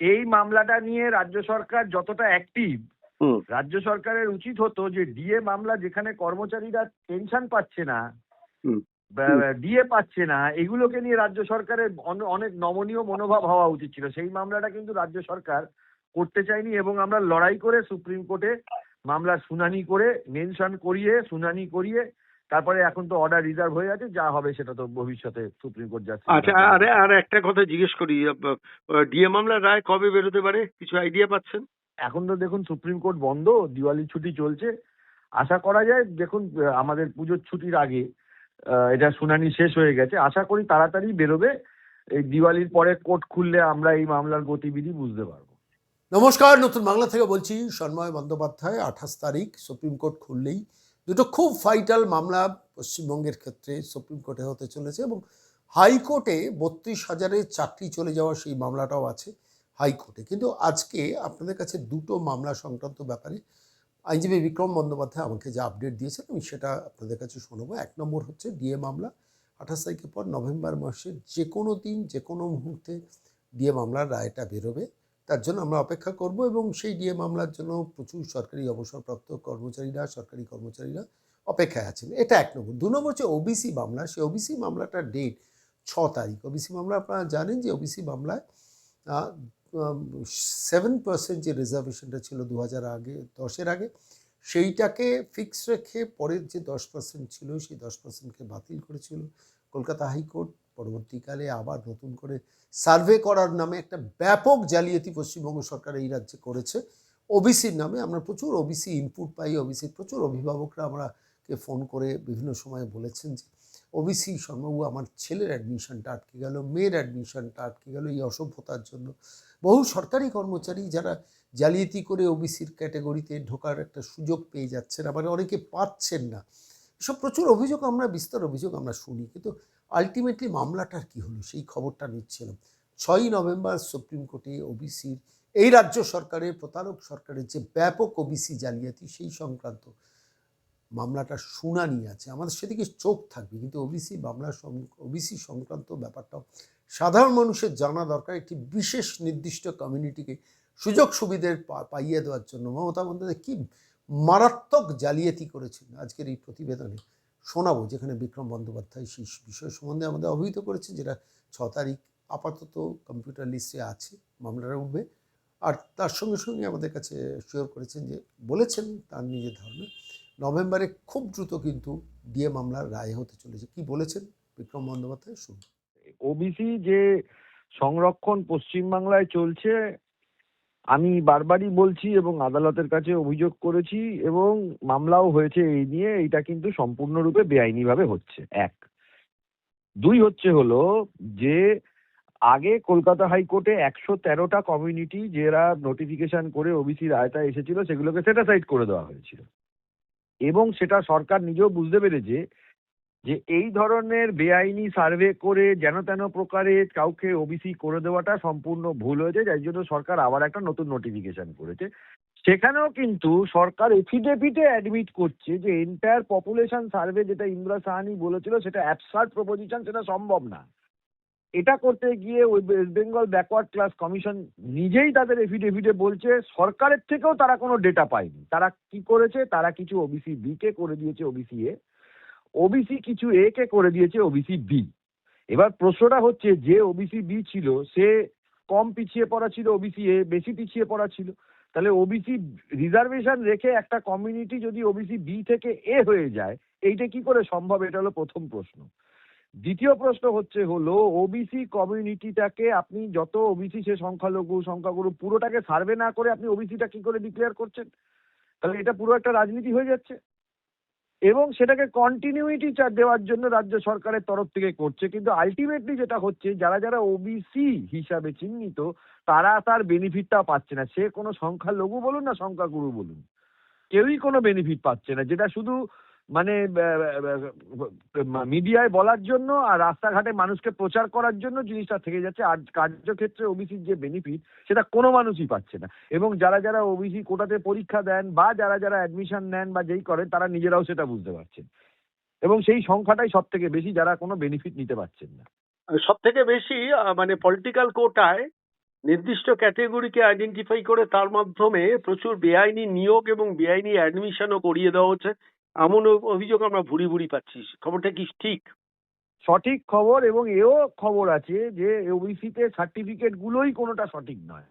এই মামলাটা নিয়ে রাজ্য সরকার যতটা অ্যাক্টিভ রাজ্য সরকারের উচিত হতো যে ডিএ মামলা যেখানে কর্মচারীরা পেনশন পাচ্ছে না ডিএ পাচ্ছে না এগুলোকে নিয়ে রাজ্য সরকারের অনেক নমনীয় মনোভাব হওয়া উচিত ছিল। সেই মামলাটা কিন্তু রাজ্য সরকার করতে চায়নি এবং আমরা লড়াই করে সুপ্রিম কোর্টে মামলা শুনানি করে মেনশন করিয়ে শুনানি করিয়ে তারপরে এখন তো অর্ডার রিজার্ভ হয়ে আছে যা হবে সেটা তো ভবিষ্যতে সুপ্রিম কোর্ট যাচ্ছে আচ্ছা আরে আর একটা কথা জিজ্ঞেস করি ডিএ মামলার রায় কবে বেরোতে পারে? কিছু আইডিয়া পাচ্ছেন? এখন তো দেখুন সুপ্রিম কোর্ট বন্ধ দিওয়ালি ছুটি চলছে। আশা করা যায় দেখুন আমাদের পুজোর ছুটির আগে আহ, এটা শুনানি শেষ হয়ে গেছে। আশা করি তাড়াতাড়ি বেরোবে। এই দিওয়ালির পরে কোর্ট খুললে আমরা এই মামলার গতিবিধি বুঝতে পারব। নমস্কার নতুন বাংলা থেকে বলছি সন্ময় বন্দ্যোপাধ্যায় আঠাশ তারিখ সুপ্রিম কোর্ট খুললেই দুটো খুব ফাইটাল মামলা পশ্চিমবঙ্গের ক্ষেত্রে সুপ্রিম কোর্টে হতে চলেছে এবং হাইকোর্টে বত্রিশ হাজারের চাকরি চলে যাওয়া সেই মামলাটাও আছে হাইকোর্টে। কিন্তু আজকে আপনাদের কাছে দুটো মামলা সংক্রান্ত ব্যাপারে আইনজীবী বিক্রম বন্দ্যোপাধ্যায় আমাকে যে আপডেট দিয়েছেন, আমি সেটা আপনাদের কাছে শোনাবো। এক নম্বর হচ্ছে ডিএ মামলা, আঠাশ তারিখের পর নভেম্বর মাসের যে কোনো দিন যে কোনো মুহূর্তে ডিএ মামলার রায়টা বেরোবে। তার জন্য আমরা অপেক্ষা করব এবং সেই ডিএ মামলার জন্য প্রচুর সরকারি অবসরপ্রাপ্ত কর্মচারীরা, সরকারি কর্মচারীরা অপেক্ষায় আছেন। এটা এক নম্বর। দু নম্বর হচ্ছে ওবিসি মামলা। সেই ওবিসি মামলাটার ডেট ছ তারিখ। ওবিসি মামলা আপনারা জানেন যে ওবিসি মামলায় সেভেন পার্সেন্ট যে রিজার্ভেশনটা ছিল দু হাজার আগে, দশের আগে, সেইটাকে ফিক্স রেখে পরের যে দশ পার্সেন্ট ছিল, সেই দশ পার্সেন্টকে বাতিল করেছিল কলকাতা হাইকোর্ট। পরবর্তীকালে আবার নতুন করে সার্ভে করার নামে একটা ব্যাপক জালিয়াতি পশ্চিমবঙ্গ সরকার এই রাজ্যে করেছে। ওবিসির নামে আমরা প্রচুর ওবিসি ইনপুট পাই, ওবিসির প্রচুর অভিভাবকরা আমরাকে ফোন করে বিভিন্ন সময় বলেছেন যে, ওবিসি শর্মাবু আমার ছেলের অ্যাডমিশনটা আটকে গেল, মেয়ের অ্যাডমিশনটা আটকে গেল এই অসভ্যতার জন্য। বহু সরকারি কর্মচারী যারা জালিয়াতি করে ওবিসির ক্যাটাগরিতে ঢোকার একটা সুযোগ পেয়ে যাচ্ছেন, আবার অনেকে পাচ্ছেন না। এসব প্রচুর অভিযোগ, আমরা বিস্তর অভিযোগ আমরা শুনি। কিন্তু আলটিমেটলি মামলাটার কি হলো? সেই খবরটা নিচ্ছিলাম। ছয়ই নভেম্বর সুপ্রিম কোর্টে ওবিসির এই রাজ্য সরকারের, প্রতারক সরকারের যে ব্যাপক ওবিসি জালিয়াতি, সেই সংক্রান্ত মামলাটার শুনানি আছে। আমাদের সেদিকে চোখ থাকবে, কিন্তু ওবিসি মামলা ওবিসি সংক্রান্ত ব্যাপারটাও সাধারণ মানুষের জানা দরকার। একটি বিশেষ নির্দিষ্ট কমিউনিটিকে সুযোগ সুবিধে পাইয়ে দেওয়ার জন্য। মমতা বন্দ্যোপাধ্যায় কি মারাত্মক জালিয়াতি করেছেন আজকের এই প্রতিবেদনে? শোনাবো, যেখানে বিক্রম বন্দ্যোপাধ্যায় সেই বিষয় সম্বন্ধে আমাদের অবহিত করেছেন যেটা ছ তারিখ আপাতত কম্পিউটার লিস্টে আছে মামলাটা উঠবে। আর তার সঙ্গে সঙ্গে আমাদের কাছে শিওর করেছেন যে, বলেছেন তার নিজের ধারণা, নভেম্বরে খুব দ্রুত কিন্তু ডিএ মামলার রায় হতে চলেছে। কি বলেছেন বিক্রম বন্দ্যোপাধ্যায়? শুনুন। ওবিসি যে সংরক্ষণ পশ্চিমবাংলায় চলছে আমি বারবারই বলছি এবং আদালতের কাছে অভিযোগ করেছি এবং মামলাও হয়েছে এই নিয়ে এটা কিন্তু সম্পূর্ণরূপে বেআইনিভাবে হচ্ছে। এক। দুই হচ্ছে হলো যে আগে কলকাতা হাইকোর্টে একশো তেরোটা কমিউনিটি যারা নোটিফিকেশন করে ওবিসি রায়টা এসেছিল, সেগুলোকে সেটাসাইড করে দেওয়া হয়েছিল। এবং সেটা সরকার নিজেও বুঝতে পেরেছে যে এই ধরনের বেআইনি সার্ভে করে যেন তেন প্রকারে কাউকে ওবিসি করে দেওয়াটা সম্পূর্ণ ভুল হয়েছে, যার জন্য সরকার আবার একটা নতুন নোটিফিকেশন করেছে। সেখানেও কিন্তু সরকার এফিডেভিটে অ্যাডমিট করছে যে এন্টায়ার পপুলেশন সার্ভে যেটা ইন্দ্রা সাহানি বলেছিল সেটা অ্যাবসার্ড প্রপোজিশন সেটা সম্ভব না। এটা করতে গিয়ে ওই West Bengal backward class commission নিজেই তাদের এফিডেভিটে বলছে, সরকারের থেকেও তারা কোনো ডেটা পায়নি। তারা কি করেছে? তারা কিছু ওবিসি বি কে করে দিয়েছে ওবিসি এ ওবিসি কিছু এ কে করে দিয়েছে ওবিসি বি এবার প্রশ্নটা হচ্ছে, যে ওবিসি বি ছিল, সে কম পিছিয়ে পড়া ছিল ওবিসি এ বেশি পিছিয়ে পড়া ছিল। তাহলে ওবিসি রিজার্ভেশন রেখে একটা কমিউনিটি যদি ওবিসি বি থেকে এ হয়ে যায়, এইটা কি করে সম্ভব? এটা হলো প্রথম প্রশ্ন। দ্বিতীয় প্রশ্ন হচ্ছে হলো ওবিসি কমিউনিটিটাকে আপনি যত ওবিসি সে সংখ্যালঘু, সংখ্যাগুরু, পুরোটাকে সার্ভে না করে আপনি ওবিসিটা কি করে ডিক্লেয়ার করছেন? তাহলে এটা পুরো একটা রাজনীতি হয়ে যাচ্ছে। এবং সেটাকে কন্টিনিউইটি দেওয়ার জন্য রাজ্য সরকারের তরফ থেকে করছে। কিন্তু আলটিমেটলি যেটা হচ্ছে, যারা যারা ওবিসি হিসাবে চিহ্নিত, তারা তার বেনিফিটটা পাচ্ছে না। সে কোনো সংখ্যালঘু বলুন না সংখ্যাগুরু বলুন, কেউই কোনো বেনিফিট পাচ্ছে না। যেটা শুধু মানে মিডিয়ায় বলার জন্য আর রাস্তাঘাটে মানুষকে প্রচার করার জন্য জিনিসটা থেকে যাচ্ছে। আর কার্যক্ষেত্রে ওবিসির যে বেনিফিট সেটা কোনো মানুষই পাচ্ছে না। এবং যারা যারা ওবিসি কোটাতে পরীক্ষা দেন বা যারা যারা অ্যাডমিশন নেন বা যেই করেন, তারা নিজেরাও সেটা বুঝতে পারছেন। এবং সেই সংখ্যাটাই সব থেকে বেশি যারা কোনো বেনিফিট নিতে পারছেন না। সব থেকে বেশি মানে পলিটিক্যাল কোটায় নির্দিষ্ট ক্যাটেগরিকে আইডেন্টিফাই করে তার মাধ্যমে প্রচুর বেআইনি নিয়োগ এবং বেআইনি অ্যাডমিশনও করিয়ে দেওয়া হচ্ছে। এমন অভিযোগ আমরা ভুরি ভুরি পাচ্ছি। খবরটা কি ঠিক? সঠিক খবর এবং এও খবর আছে যে ওবিসিতে সার্টিফিকেট গুলোই কোনোটা সঠিক নয়।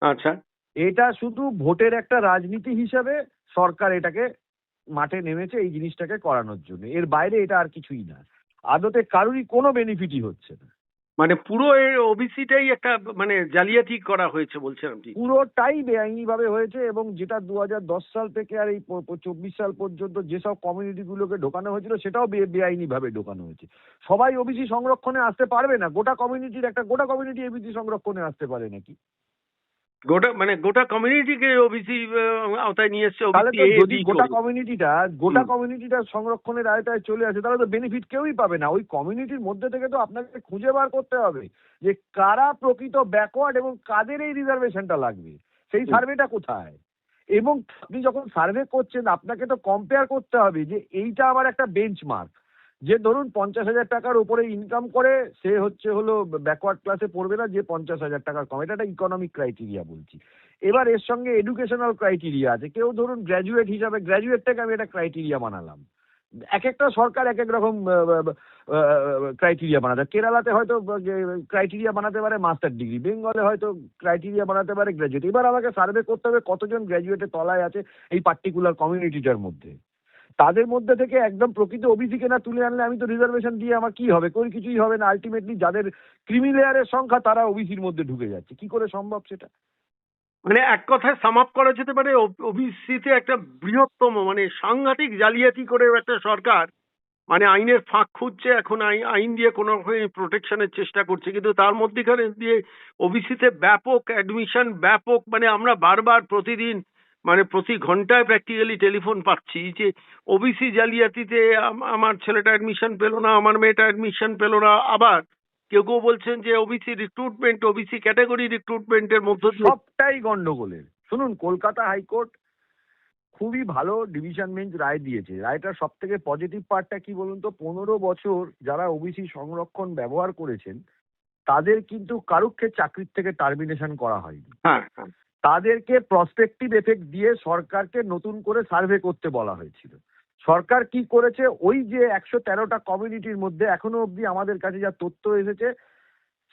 আচ্ছা। এটা শুধু ভোটের একটা রাজনীতি হিসাবে সরকার এটাকে মাঠে নেমেছে এই জিনিসটাকে করানোর জন্য। এর বাইরে এটা আর কিছুই না। আদতে কারোরই কোনো বেনিফিটই হচ্ছে না। মানে পুরো ওবিসিটাই একটা মানে জালিয়াতি করা হয়েছে বলছেন আপনি। পুরোটাই বেআইনি ভাবে হয়েছে এবং যেটা দু হাজার দশ সাল থেকে আর এই চব্বিশ সাল পর্যন্ত যেসব কমিউনিটি গুলোকে ঢোকানো হয়েছিল, সেটাও বেআইনি ভাবে ঢোকানো হয়েছে। সবাই ওবিসি সংরক্ষণে আসতে পারবে না? গোটা কমিউনিটির একটা, গোটা কমিউনিটি এবিসি সংরক্ষণে আসতে পারে নাকি? গোটা মানে গোটা কমিউনিটিকে ওবিসি আওতায় নিয়ে এসছে তাহলে তো যদি গোটা কমিউনিটিটা গোটা। কমিউনিটিটা সংরক্ষণের আয়তায় চলে আসে তাহলে তো বেনিফিট কেউই পাবে না। ওই কমিউনিটির মধ্যে থেকে তো আপনাকে খুঁজে বার করতে হবে যে কারা প্রকৃত ব্যাকওয়ার্ড এবং কাদের এই রিজার্ভেশনটা লাগবে। সেই। সার্ভেটা কোথায়? এবং আপনি যখন সার্ভে করছেন আপনাকে তো কম্পেয়ার করতে হবে যে এইটা আমার একটা বেঞ্চমার্ক যে ধরুন পঞ্চাশ হাজার টাকার উপরে ইনকাম করে, সে হচ্ছে হলো ব্যাকওয়ার্ড ক্লাসে পড়বে না, যে পঞ্চাশ হাজার টাকার কম। এটা একটা ইকোনমিক ক্রাইটেরিয়া বলছি। এবার এর সঙ্গে এডুকেশনাল ক্রাইটেরিয়া আছে। কেউ ধরুন গ্র্যাজুয়েট হিসাবে গ্র্যাজুয়েটটাকে আমি একটা ক্রাইটেরিয়া বানালাম। এক একটা সরকার এক এক রকম ক্রাইটেরিয়া বানাতে কেরালাতে হয়তো ক্রাইটেরিয়া বানাতে পারে মাস্টার ডিগ্রি বেঙ্গলে হয়তো ক্রাইটেরিয়া বানাতে পারে গ্র্যাজুয়েট এবার আমাকে সার্ভে করতে হবে কতজন গ্র্যাজুয়েটের তলায় আছে এই পার্টিকুলার কমিউনিটিটার মধ্যে। তাদের মধ্যে থেকে একদম প্রকৃত ওবিসিকে না তুলে আনলে আমি তো রিজার্ভেশন দিয়ে আমার কি হবে? কোনো কিছুই হবে না। আলটিমেটলি যাদের ক্রিমিলেয়ারের সংখ্যা, তারা ওবিসির মধ্যে ঢুকে যাচ্ছে। কি করে সম্ভব সেটা? মানে এক কথায় সাম আপ করা যেতে পারে ওবিসিতে একটা বৃহত্তম মানে সাংঘাতিক জালিয়াতি করে একটা সরকার মানে আইনের ফাঁক খুঁজছে, এখন আই- আইন দিয়ে কোনো রকম প্রোটেকশনের চেষ্টা করছে। কিন্তু তার মধ্যেখানে দিয়ে ওবিসিতে ব্যাপক অ্যাডমিশন ব্যাপক মানে আমরা বারবার প্রতিদিন মানে প্রতি ঘন্টায় প্র্যাকটিক্যালি টেলিফোন পাচ্ছি যে ওবিসি জালিয়াতিতে আম- আমার ছেলেটা অ্যাডমিশন পেল না আমার মেয়েটা অ্যাডমিশন পেল না আবার কেউ কেউ বলছেন যে ওবিসি রিক্রুটমেন্ট ওবিসি ক্যাটাগরি রিক্রুটমেন্টের মধ্য সবটাই গন্ডগোলের। শুনুন কলকাতা হাইকোর্ট খুবই ভালো ডিভিশন বেঞ্চ রায় দিয়েছে। রায়টার সব থেকে পজিটিভ পার্টটা কি বলুন তো? পনেরো বছর যারা ওবিসি সংরক্ষণ ব্যবহার করেছেন তাদের কিন্তু কারুক্ষে চাকরির থেকে টার্মিনেশন করা হয়নি। হ্যাঁ হ্যাঁ। তাদেরকে প্রসপেক্টিভ এফেক্ট দিয়ে সরকারকে নতুন করে সার্ভে করতে বলা হয়েছিল। সরকার কি করেছে? ওই যে একশো তেরোটা কমিউনিটির মধ্যে এখনও অবধি আমাদের কাছে যা তথ্য এসেছে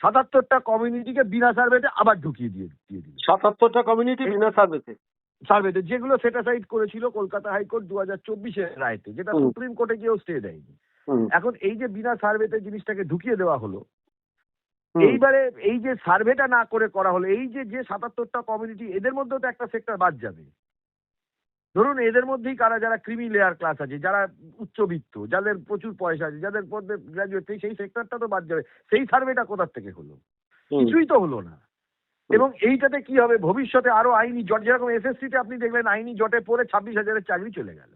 সাতাত্তরটা কমিউনিটিকে বিনা সার্ভেতে আবার ঢুকিয়ে দিয়ে দিয়ে দিল। সাতাত্তরটা কমিউনিটি বিনা সার্ভিসে সার্ভেতে যেগুলো সেটাসাইড করেছিল কলকাতা হাইকোর্ট দু হাজার চব্বিশের রায়তে যেটা সুপ্রিম কোর্টে গিয়েও স্টে দেয়নি। এখন এই যে বিনা সার্ভেতে জিনিসটাকে ঢুকিয়ে দেওয়া হলো এইবারে এই যে সার্ভেটা না করে করা হলো এই যে যে সাতাত্তরটা কমিউনিটি এদের মধ্যেও তো একটা সেক্টর বাদ যাবে। ধরুন এদের মধ্যেই কারা যারা ক্রিমি লেয়ার ক্লাস আছে যারা উচ্চবিত্ত যাদের প্রচুর পয়সা আছে যাদের মধ্যে গ্রাজুয়েট সেই সেক্টরটা তো বাদ যাবে। সেই সার্ভেটা কোথার থেকে হলো? কিছুই তো হলো না। এবং এইটাতে কি হবে? ভবিষ্যতে আরও আইনি জট যেরকম এসএসসি তে আপনি দেখলেন আইনি জটে পড়ে ছাব্বিশ হাজারের চাকরি চলে গেল।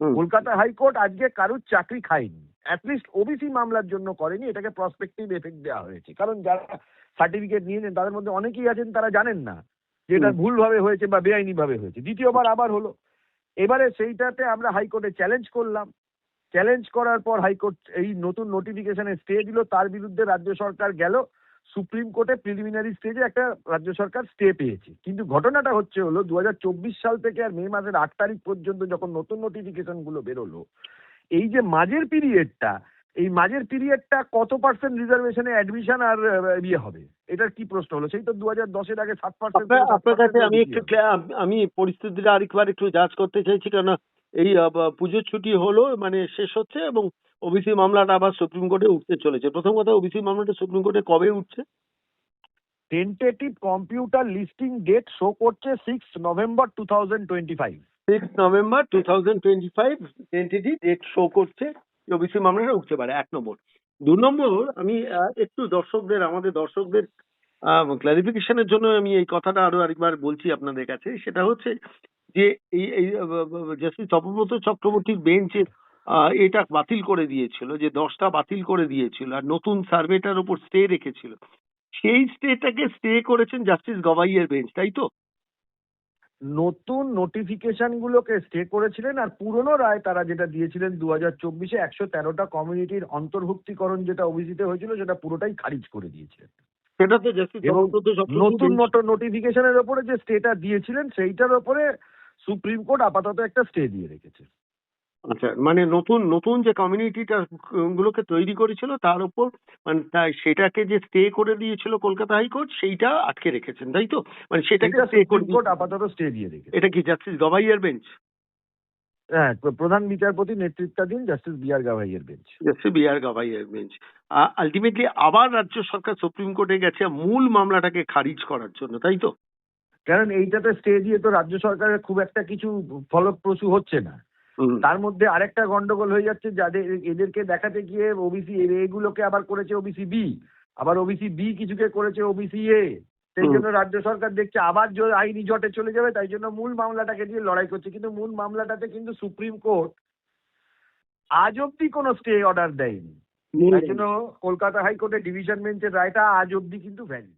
কলকাতা হাইকোর্ট আজকে কারুর চাকরি খায়নি। অ্যাটলিস্ট ওবিসি মামলার জন্য করেনি এটাকে প্রসপেক্টিভ এফেক্ট দেওয়া হয়েছে। কারণ যারা সার্টিফিকেট নিয়েছেন তাদের মধ্যে অনেকেই আছেন তারা জানেন না যে এটা। ভুলভাবে হয়েছে বা বেআইনি ভাবে হয়েছে। দ্বিতীয়বার আবার হলো। এবারে সেইটাতে আমরা হাইকোর্টে চ্যালেঞ্জ করলাম। চ্যালেঞ্জ করার পর হাইকোর্ট এই নতুন নোটিফিকেশনে স্টে দিল তার বিরুদ্ধে রাজ্য সরকার গেল। সুপ্রিম কোর্টে প্রিলিমিনারি স্টেজে একটা রাজ্য সরকার স্টে পেয়েছে। কিন্তু ঘটনাটা হচ্ছে হলো দু হাজার চব্বিশ সাল থেকে আর মে মাসের আট তারিখ পর্যন্ত যখন নতুন নোটিফিকেশনগুলো বেরোলো এই যে মাঝের পিরিয়ডটা এই মাঝের পিরিয়ডটা কত পার্সেন্ট রিজার্ভেশনে অ্যাডমিশন আর ইয়ে হবে? এটার কি প্রশ্ন হলো? সেই তো দু হাজার দশের আগে সাত পার্সেন্ট আপনার কাছে আমি একটু আমি পরিস্থিতিটা আরেকবার একটু যাচ করতে চাইছি কারণ এই পুজোর ছুটি হলো মানে শেষ হচ্ছে এবং ওবিসি মামলাটা আবার সুপ্রিম কোর্টে উঠতে চলেছে। প্রথম কথা ওবিসি মামলাটা সুপ্রিম কোর্টে কবে উঠছে? Tentative computer listing date show করছে six November two thousand twenty five six November two thousand twenty five date show করছে ওবিসি মামলাটা উঠতে পারে এক নম্বর। দু নম্বর আমি আহ, একটু দর্শকদের আমাদের দর্শকদের ক্লারিফিকেশনের জন্য আমি এই কথাটা আরও আরেকবার বলছি আপনাদের কাছে। সেটা হচ্ছে যে এই জাস্টিস তপব্রত চক্রবর্তীর বেঞ্চে এটা বাতিল করে দিয়েছিল যে দশটা বাতিল করে দিয়েছিল আর নতুন সার্ভেটার উপর স্টে রেখেছিল। সেই স্টেটাকে স্টে করেছেন জাস্টিস গবাইয়ের বেঞ্চ তাই তো? নতুন নোটিফিকেশন গুলোকে স্টে করেছিলেন আর পুরনো রায় তারা যেটা দিয়েছিলেন দু হাজার চব্বিশে একশো তেরোটা কমিউনিটির অন্তর্ভুক্তিকরণ যেটা ওবিসিতে হয়েছিল সেটা পুরোটাই খারিজ করে দিয়েছিলেন। সেটা তো নতুন মতো নোটিফিকেশনের ওপরে যে স্টেটা দিয়েছিলেন সেইটার ওপরে সুপ্রিম কোর্ট আপাতত একটা স্টে দিয়ে রেখেছে। আচ্ছা মানে নতুন নতুন যে কমিউনিটিটা গুলোকে তৈরি করেছিল তার উপর মানে তাই সেটাকে যে স্টে করে দিয়েছিল কলকাতা হাইকোর্ট সেইটা আটকে রেখেছেন তাই তো? মানে সেটাকে স্টে করে আপাতত স্টে দিয়ে রেখেছে। এটা কি জাস্টিস গভাইয়ার বেঞ্চ হ্যাঁ প্র- প্রধান বিচারপতি নেতৃত্বাধীন জাস্টিস বি আর গাভাইয়ের বেঞ্চ জাস্টিস বি আর গভাইয়ার বেঞ্চ আলটিমেটলি আবার রাজ্য সরকার সুপ্রিম কোর্টে গেছে মূল মামলাটাকে খারিজ করার জন্য তাই তো? কারণ এইটাতে স্টে দিয়ে তো রাজ্য সরকারের খুব একটা কিছু ফলপ্রসূ হচ্ছে না। তার মধ্যে আরেকটা গন্ডগোল হয়ে যাচ্ছে যাদের এদেরকে দেখাতে গিয়ে ওবিসি এগুলোকে আবার করেছে ওবিসি বি আবার ওবিসি বি কিছুকে করেছে ওবিসি এ সেই জন্য রাজ্য সরকার দেখছে আবার আইনি জটে চলে যাবে তাই জন্য মূল মামলাটাকে দিয়ে লড়াই করছে। কিন্তু মূল মামলাটাতে কিন্তু সুপ্রিম কোর্ট আজ অব্দি কোনো স্টে অর্ডার দেয়নি। তাই জন্য কলকাতা হাইকোর্টের ডিভিশন বেঞ্চের রায়টা আজ অব্দি কিন্তু ভ্যালিড